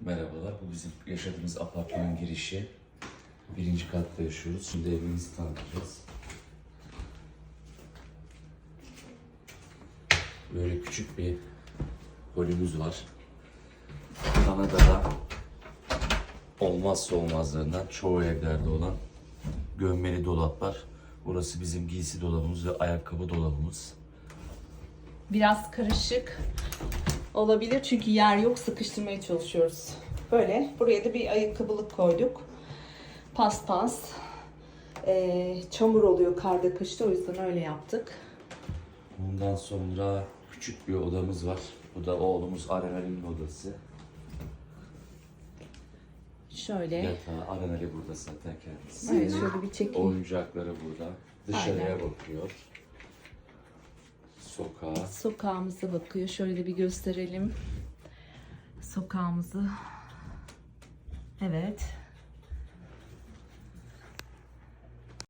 Merhabalar, bu bizim yaşadığımız apartmanın girişi. Birinci katta yaşıyoruz. Şimdi evimizi tanıtacağız. Böyle küçük bir holümüz var. Kanada'da olmazsa olmazlarından çoğu evlerde olan gömmeli dolaplar. Burası bizim giysi dolabımız ve ayakkabı dolabımız. Biraz karışık olabilir çünkü yer yok sıkıştırmaya çalışıyoruz. Böyle buraya da bir ayakkabılık koyduk. Paspas. Ee, çamur oluyor karda kışta o yüzden öyle yaptık. Ondan sonra küçük bir odamız var. Bu da oğlumuz Arenal'in odası. Şöyle. Yatağı Arenal'i burada zaten kendisi. Evet, şöyle bir çekeyim. Oyuncakları burada. Dışarıya Aynen. bakıyor. Sokağa. Sokağımıza bakıyor. Şöyle bir gösterelim. Sokağımızı. Evet.